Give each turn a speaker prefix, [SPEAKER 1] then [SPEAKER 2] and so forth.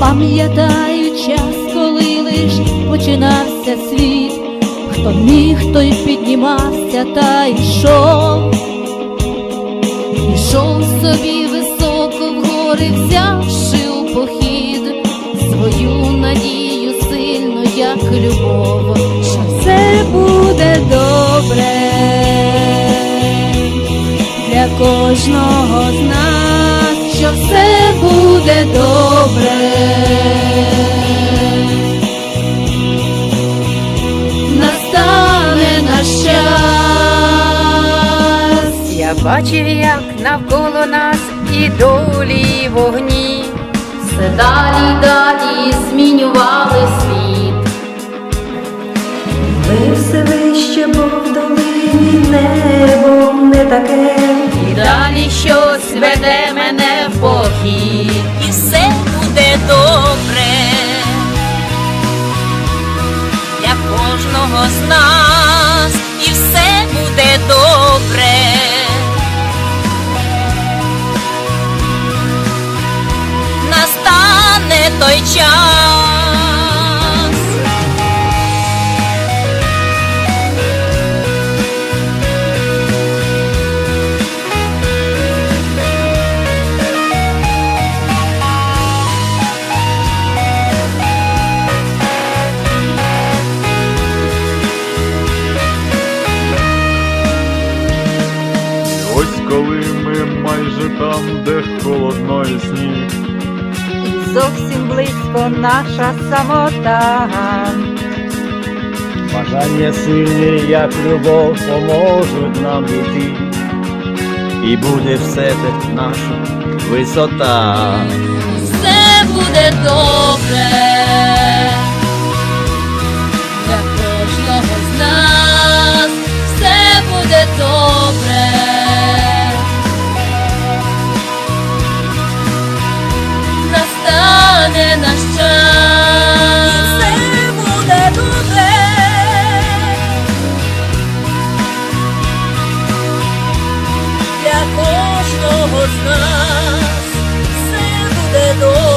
[SPEAKER 1] пам'ятаю час, коли лиш починався світ, хто міг, той піднімався та йшов, Ішов собі високо в гори, взявши у похід. Свою надію сильну, як любов, що все буде добре для кожного з нас, що все буде добре. Настане наш час.
[SPEAKER 2] Я бачив, як навколо нас і долі і вогні.
[SPEAKER 1] Все далі далі змінювали світ.
[SPEAKER 3] Ми все вище, бо в долині небо не таке.
[SPEAKER 1] І далі щось веде мене в похід.
[SPEAKER 4] Добре для кожного з нас, і все буде добре. Настане той час.
[SPEAKER 5] Коли ми майже там, де холодно і сніг,
[SPEAKER 2] І зовсім близько наша самота.
[SPEAKER 6] Бажання сильні, як любов, поможуть нам іти, і буде все те наша висота.
[SPEAKER 1] Все буде добре з нас все буде добре.